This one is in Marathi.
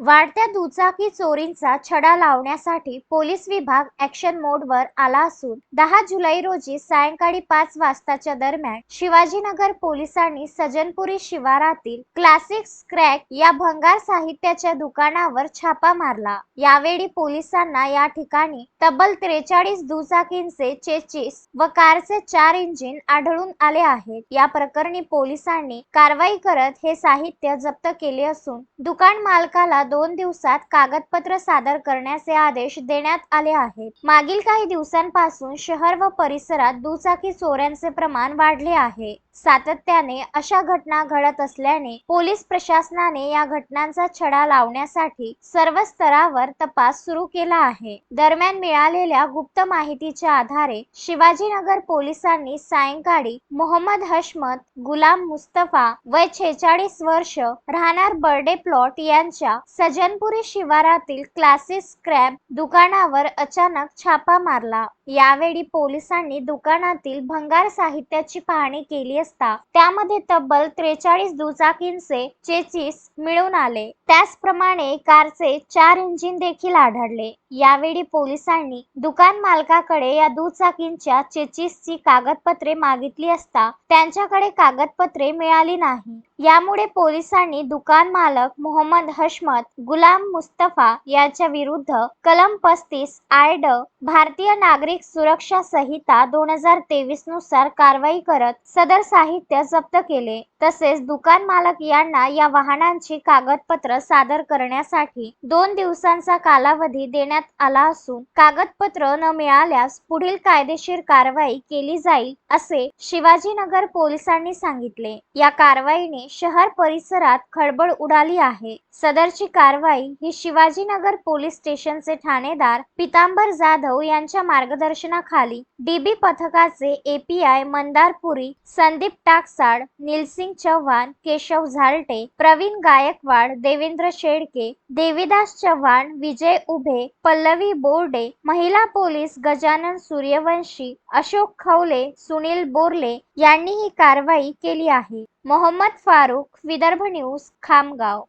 वाढत्या दुचाकी चोरींचा छडा लावण्यासाठी पोलीस विभाग ॲक्शन मोडवर आला असून दहा जुलै रोजी सायंकाळी पाच वाजताच्या दरम्यान शिवाजीनगर पोलिसांनी सजनपुरी शिवारातील क्लासिक स्क्रॅक या भंगार साहित्याच्या दुकानावर छापा मारला. यावेळी पोलिसांना या ठिकाणी तब्बल त्रेचाळीस दुचाकींचे चेचीस व कारचे चार इंजिन आढळून आले आहेत. या प्रकरणी पोलिसांनी कारवाई करत हे साहित्य जप्त केले असून दुकान मालकाला दोन दिवसात कागदपत्र सादर करण्याचे आदेश देण्यात आले आहेत. मागील काही दिवसांपासून शहर व परिसरात दुचाकी चोऱ्यांचे प्रमाण वाढले आहे. सातत्याने अशा घटना घडत असल्याने पोलीस प्रशासनाने या घटनांचा छडा लावण्यासाठी सर्व स्तरावर तपास सुरू केला आहे. दरम्यान मिळालेल्या गुप्त माहितीच्या आधारे शिवाजीनगर पोलिसांनी सायंकाळी मोहम्मद हशमत गुलाम मुस्तफा वय छेचाळीस वर्ष राहणार बर्डे प्लॉट यांच्या सजनपुरी शिवारातील क्लासिक स्क्रॅप दुकानावर अचानक छापा मारला. यावेळी पोलिसांनी दुकानातील भंगार साहित्याची पाहणी केली असता त्यामध्ये तब्बल त्रेचाळीस दुचाकींचे चेचीस मिळून आले. त्याचप्रमाणे कारचे चार इंजिन देखील आढळले. यावेळी पोलिसांनी दुकान मालकाकडे या दुचाकींच्या चेचीसची कागदपत्रे मागितली असता त्यांच्याकडे कागदपत्रे मिळाली नाही. यामुळे पोलिसांनी दुकान मालक मोहम्मद हशमत गुलाम मुस्तफा यांच्या विरुद्ध कलम पस्तीस आय ड भारतीय नागरिक सुरक्षा संहिता दोन हजार तेवीसनुसार कारवाई करत सदर साहित्य जप्त केले. तसेच दुकान मालक यांना या वाहनांची कागदपत्र सादर करण्यासाठी दोन दिवसांचा कालावधी देण्यात आला असून कागदपत्र न मिळाल्यास पुढील कायदेशीर कारवाई केली जाईल असे शिवाजीनगर पोलिसांनी सांगितले. या कारवाईने शहर परिसरात खळबळ उडाली आहे. सदरची कारवाई ही शिवाजीनगर पोलीस स्टेशनचे ठाणेदार पितांबर जाधव यांच्या मार्गदर्शनाखाली डीबी पथकाचे एपीआय मंदारपुरी संदीप टाकसाड निलसिंग चव्हाण केशव झालटे प्रवीण गायकवाड देवेंद्र शेडके देवीदास चव्हाण विजय उभे पल्लवी बोर्डे महिला पोलीस गजानन सूर्यवंशी अशोक खवले सुनील बोरले यांनी ही कारवाई केली आहे. मोहम्मद फारुख विदर्भ न्यूज खामगाव.